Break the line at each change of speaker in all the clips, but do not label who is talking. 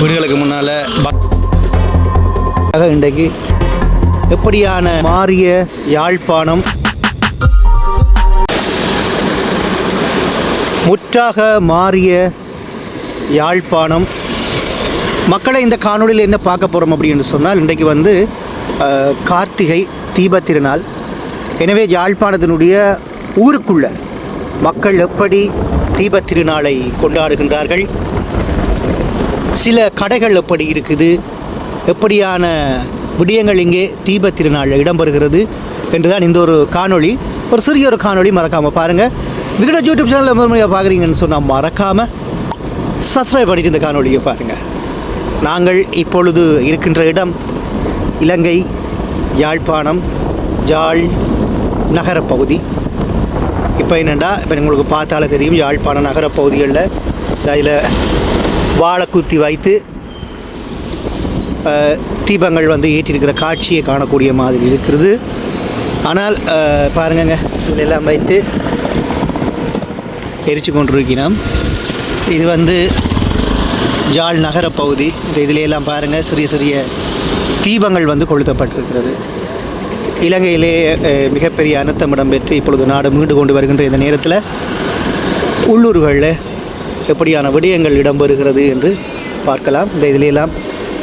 வீடுகளுக்கு முன்னால் இன்றைக்கு எப்படியான மாறிய யாழ்ப்பாணம் முற்றாக மாறிய யாழ்ப்பாணம்? மக்களை இந்த காணொளியில் என்ன பார்க்க போகிறோம் அப்படின்னு சொன்னால் இன்றைக்கு வந்து கார்த்திகை தீப திருநாள். எனவே யாழ்ப்பாணத்தினுடைய ஊருக்குள்ள மக்கள் எப்படி தீபத் திருநாளை கொண்டாடுகின்றார்கள்? சில கடைகள் எப்படி இருக்குது? எப்படியான விடயங்கள் இங்கே தீபத் திருநாளில் இடம்பெறுகிறது என்றுதான் இந்த ஒரு காணொளி ஒரு சிறிய ஒரு காணொளி மறக்காமல் பாருங்கள் விகட யூடியூப் சேனலில் முதல் முறையாக பார்க்குறீங்கன்னு சொன்னால் மறக்காமல் சப்ஸ்கிரைப் பண்ணிட்டு இந்த காணொலியை பாருங்கள் நாங்கள் இப்பொழுது இருக்கின்ற இடம் இலங்கை யாழ்ப்பாணம் யாழ் நகரப்பகுதி இப்போ என்னென்னா இப்போ உங்களுக்கு பார்த்தாலே தெரியும் யாழ்ப்பாணம் நகரப்பகுதிகளில் இதில் வாழை குத்தி வைத்து தீபங்கள் வந்து ஏற்றிருக்கிற காட்சியை காணக்கூடிய மாதிரி இருக்கிறது. ஆனால் பாருங்கங்க இதெல்லாம் வைத்து எரிச்சு கொண்டிருக்கிறோம். இது வந்து ஜாழ் நகர பகுதி. இந்த இதிலே எல்லாம் பாருங்கள் சிறிய சிறிய தீபங்கள் வந்து கொளுத்தப்பட்டிருக்கிறது. இலங்கையிலே மிகப்பெரிய அனர்த்தம் இடம்பெற்று இப்பொழுது நாடு மீண்டு கொண்டு வருகின்ற இந்த நேரத்தில் உள்ளூர்களில் எப்படியான விடயங்கள் இடம்பெறுகிறது என்று பார்க்கலாம். இந்த இதிலெல்லாம்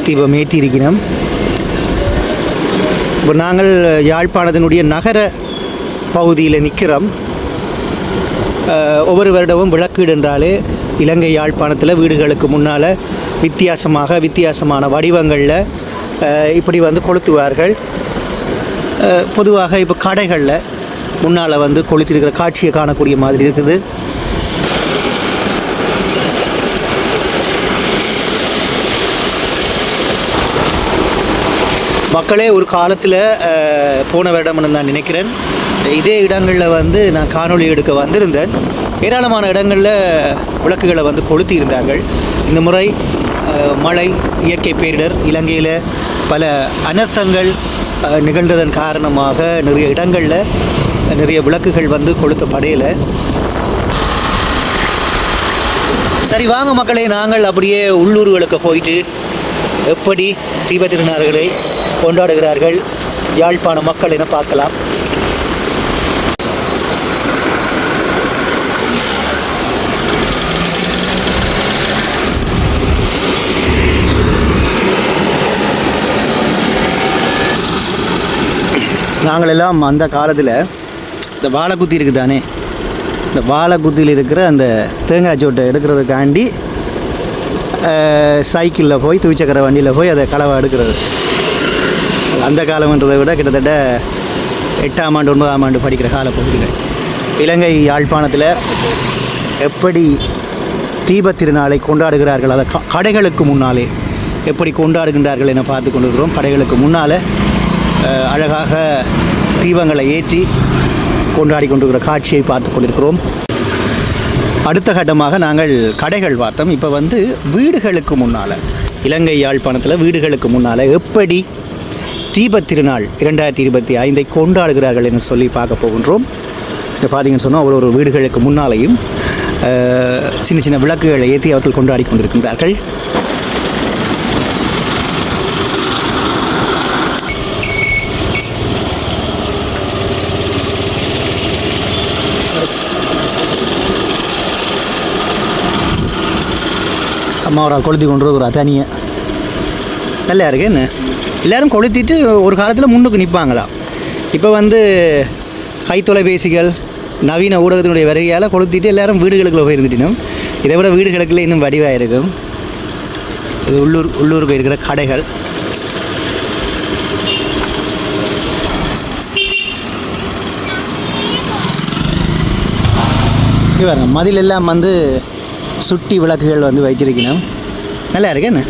தீபம் ஏற்றியிருக்கிறோம். இப்போ நாங்கள் யாழ்ப்பாணத்தினுடைய நகர பகுதியில் நிற்கிறோம். ஒவ்வொரு வருடமும் விளக்கீடு என்றாலே இலங்கை யாழ்ப்பாணத்தில் வீடுகளுக்கு முன்னால் வித்தியாசமாக வித்தியாசமான வடிவங்களில் இப்படி வந்து கொளுத்துவார்கள். பொதுவாக இப்போ கடைகளில் முன்னால் வந்து கொளுத்திருக்கிற காட்சியை காணக்கூடிய மாதிரி இருக்குது. மக்களே ஒரு காலத்தில் போன வருடம்னு நான் நினைக்கிறேன். இதே இடங்களில் வந்து நான் காணொளி எடுக்க வந்திருந்தேன். ஏராளமான இடங்களில் விளக்குகளை வந்து கொளுத்தி இருந்தார்கள் இந்த முறை மழை இயற்கை பேரிடர் இலங்கையில் பல அனர்த்தங்கள் நிகழ்ந்ததன் காரணமாக நிறைய இடங்களில் நிறைய விளக்குகள் வந்து கொளுத்தப்படையலை. சரி வாங்க மக்களே நாங்கள் அப்படியே உள்ளூர்களுக்கு போயிட்டு எப்படி தீப திருநாள்களை கொண்டாடுகிறார்கள்? யாழ்ப்பாண மக்கள் என பார்க்கலாம். நாங்கள் எல்லாம் அந்த காலத்தில் இந்த வாழைக்குத்தி இருக்குது தானே இந்த வாழைக்குத்தியில் இருக்கிற அந்த தேங்காய் சோட்டை எடுக்கிறதுக்காண்டி சைக்கிளில் போய் துவிச்சக்கர வண்டியில் போய் அதை களவை எடுக்கிறது. அந்த காலம்ன்றதை விட கிட்டத்தட்ட எட்டாம் ஆண்டு ஒன்பதாம் ஆண்டு படிக்கிற காலப்பகுதிகள். இலங்கை யாழ்ப்பாணத்தில் எப்படி தீபத்திருநாளை கொண்டாடுகிறார்கள் அதை கடைகளுக்கு முன்னாலே எப்படி கொண்டாடுகின்றார்கள் என பார்த்து கொண்டிருக்கிறோம். கடைகளுக்கு முன்னால் அழகாக தீபங்களை ஏற்றி கொண்டாடி கொண்டிருக்கிற காட்சியை பார்த்து கொண்டிருக்கிறோம். அடுத்த கட்டமாக நாங்கள் கடைகள் பார்த்தோம். இப்போ வந்து வீடுகளுக்கு முன்னால் இலங்கை யாழ்ப்பாணத்தில் வீடுகளுக்கு முன்னால் எப்படி தீபத் திருநாள் இரண்டாயிரத்தி இருபத்தி ஐந்தை கொண்டாடுகிறார்கள் என்று சொல்லி பார்க்க போகின்றோம். இப்போ பார்த்தீங்கன்னு சொன்னால் அவ்வளோ ஒரு வீடுகளுக்கு முன்னாலேயும் சின்ன சின்ன விளக்குகளை ஏற்றி அவர்கள் கொண்டாடி கொண்டிருக்கின்றார்கள். அம்மாவோட கொளுத்தி கொண்டு இருக்கிறா தனியாக நல்லா இருக்கு என்ன? எல்லாரும் கொளுத்திட்டு ஒரு காலத்தில் முன்னுக்கு நிற்பாங்களா இப்போ வந்து கை தொலைபேசிகள் நவீன ஊடகத்தினுடைய வருகையால் கொளுத்திட்டு எல்லோரும் வீடுகளுக்குள்ள போயிருந்துட்டினோம் இதை விட வீடுகளுக்குள்ள இன்னும் வடிவாக இருக்கும் இது உள்ளூர் உள்ளூருக்கு இருக்கிற கடைகள். இங்க மதில் எல்லாம் வந்து சுட்டி விளக்குகள் வந்து வச்சிருக்கணும் நல்லா இருக்கு என்ன?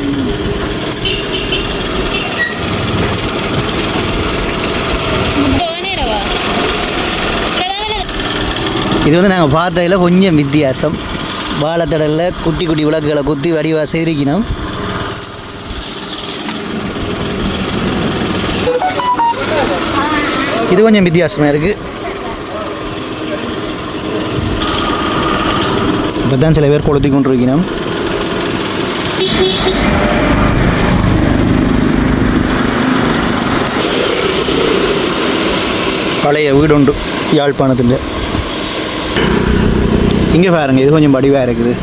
இது வந்து நாங்கள் பார்த்ததில் கொஞ்சம் வித்தியாசம். வாழைத்தடலில் குட்டி குட்டி விளக்குகளை குத்தி வடிவாக செய்திருக்கணும். இது கொஞ்சம் வித்தியாசமாக இருக்குது இப்போ தான் சில பேர் கொளுத்தி கொண்டிருக்கணும். பழைய வீடுண்டு யாழ்ப்பாணத்தில். இங்கே பாருங்க இது கொஞ்சம் வடிவாக இருக்குது.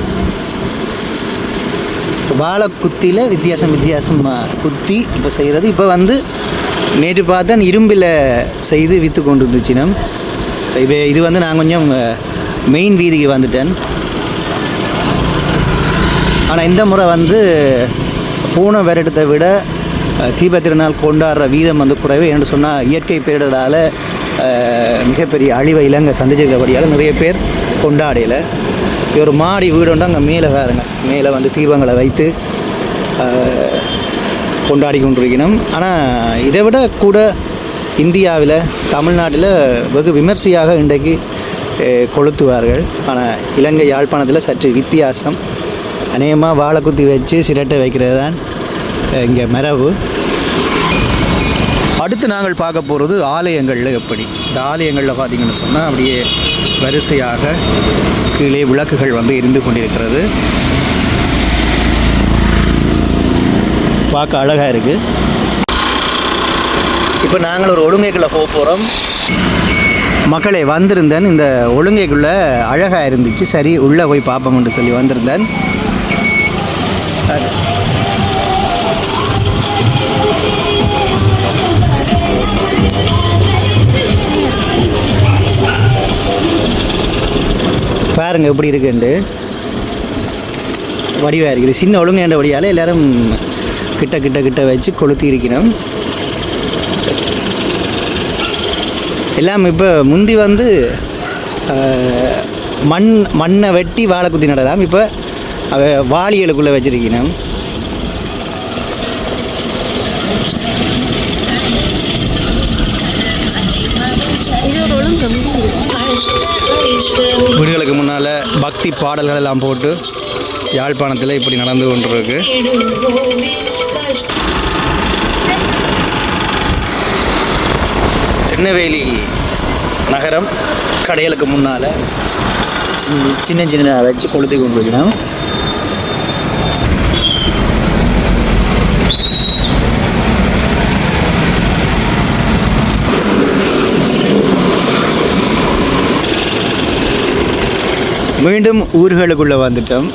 வாழை குத்தியில் வித்தியாசம் வித்தியாசமாக குத்தி இப்போ செய்கிறது இப்போ வந்து நேற்று பார்த்தா இரும்பில் செய்து விற்று கொண்டு இருந்துச்சுனம் இப்போ இது வந்து நான் கொஞ்சம் மெயின் வீதிக்கு வந்துட்டேன். ஆனால் இந்த முறை வந்து போன வருடத்தை விட தீப திருநாள் கொண்டாடுற வீதம் வந்து குறைவு. என்று சொன்னால் இயற்கை பேரிடரால் மிகப்பெரிய அழிவை இலங்கை சந்திச்சிருக்கிறபடியால் நிறைய பேர் கொண்டாடையில். ஒரு மாடி வீடு வந்து அங்கே மேலே வேறுங்க மேலே வந்து தீபங்களை வைத்து கொண்டாடி கொண்டிருக்கணும். ஆனால் இதை விட கூட இந்தியாவில் தமிழ்நாட்டில் வெகு விமர்சையாக இன்றைக்கு கொளுத்துவார்கள். ஆனால் இலங்கை யாழ்ப்பாணத்தில் சற்று வித்தியாசம். அநேகமாக வாழை குத்தி வச்சு சிரட்டை வைக்கிறது தான் இங்கே மரபு. அடுத்து நாங்கள் பார்க்க போகிறது ஆலயங்களில் எப்படி? இந்த ஆலயங்களில் பார்த்தீங்கன்னு சொன்னால் அப்படியே வரிசையாக கீழே விளக்குகள் வந்து இருந்து கொண்டிருக்கிறது. பார்க்க அழகாக இருக்குது இப்போ நாங்கள் ஒரு ஒழுங்கைக்குள்ளே போக போகிறோம் மக்களை வந்திருந்தேன். இந்த ஒழுங்கைக்குள்ளே அழகாக இருந்துச்சு. சரி உள்ளே போய் பார்ப்போம்னு சொல்லி வந்திருந்தேன். பாருங்க எப்படி இருக்குன்ட்டு. வடிவாக இருக்குது. சின்ன ஒழுங்கேண்ட வழியால் எல்லாரும் கிட்ட கிட்ட கிட்ட வச்சு கொளுத்தி இருக்கிறோம். எல்லாம் இப்போ முந்தி வந்து மண் மண்ணை வெட்டி வாழை குத்தி நடலாம். இப்போ அவ வாளிகளுக்குள்ளே வச்சிருக்கணும் வீடுகளுக்கு முன்னால் பக்தி பாடல்கள் எல்லாம் போட்டு யாழ்ப்பாணத்தில் இப்படி நடந்து கொண்டிருக்கு. திருநெல்வேலி நகரம் கடைகளுக்கு முன்னால் சின்ன சின்ன வச்சு கொளுத்தி கொண்டிருக்கிறோம். மீண்டும் ஊர்களுக்குள்ளே வந்துட்டோம்.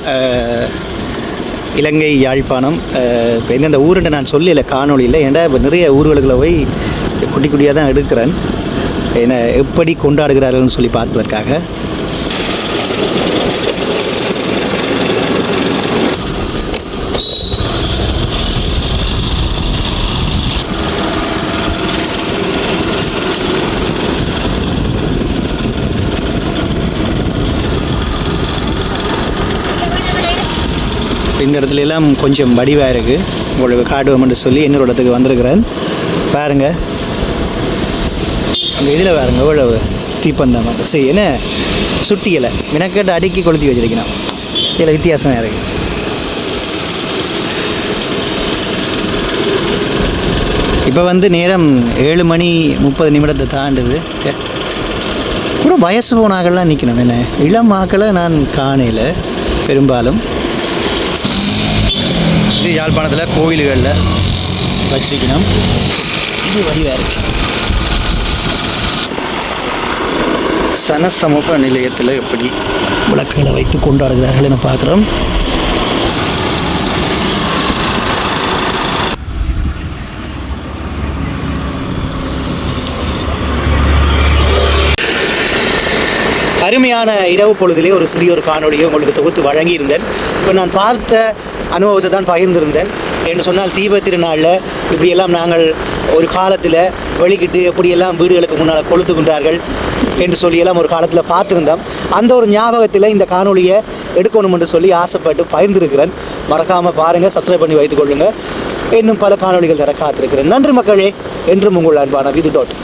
இலங்கை யாழ்ப்பாணம். இப்போ எந்தெந்த ஊருன்னு நான் சொல்லல காணொலியில் ஏன்னா இப்போ நிறைய ஊர்களுக்குள்ள போய் குட்டி குட்டியாக தான் எடுக்கிறேன். என்னை எப்படி கொண்டாடுகிறார்கள்னு சொல்லி பார்ப்பதற்காக. இந்த இடத்துல எல்லாம் கொஞ்சம் வடிவாக இருக்குது உங்களுக்கு காட்டுவோம்னு சொல்லி இன்னொரு இடத்துக்கு வந்திருக்கிறேன். பாருங்க. அந்த இதில் பாருங்க எவ்வளவு? தீப்பந்தம் சரி என்ன? சுட்டி இலை. மினக்கட்டு அடுக்கி கொளுத்தி வச்சிருக்கணும். இதில் வித்தியாசமாக இருக்குது இப்போ வந்து நேரம் ஏழு மணி முப்பது நிமிடத்தை தாண்டுது. கூட வயசு போனாக்கள்லாம் நிற்கணும் என்ன? இளம் ஆக்களை நான் காணையில் பெரும்பாலும். யாழ்ப்பாணத்தில் கோவில்களில் வச்சுக்கணும் இது வடிவாக இருக்கு சனசமூக நிலையத்தில் எப்படி விளக்குகளை வைத்து கொண்டாடுகிறார்கள் என பார்க்குறோம். அருமையான இரவு பொழுதிலே ஒரு சிறிய ஒரு காணொலியை உங்களுக்கு தொகுத்து வழங்கியிருந்தேன். இப்போ நான் பார்த்த அனுபவத்தை தான் பகிர்ந்திருந்தேன். என்று சொன்னால் தீப திருநாளில் இப்படியெல்லாம் நாங்கள் ஒரு காலத்தில் வெளிக்கிட்டு எப்படியெல்லாம் வீடுகளுக்கு முன்னால் கொளுத்து கொண்டார்கள் என்று சொல்லியெல்லாம் ஒரு காலத்தில் பார்த்துருந்தோம். அந்த ஒரு ஞாபகத்தில் இந்த காணொலியை எடுக்கணும் என்று சொல்லி ஆசைப்பட்டு பகிர்ந்திருக்கிறேன். மறக்காமல் பாருங்கள் சப்ஸ்கிரைப் பண்ணி வைத்துக் கொள்ளுங்கள் இன்னும் பல காணொளிகள் தர காத்திருக்கிறேன். நன்றி மக்களே என்றும் உங்கள் அன்பான விது டாட்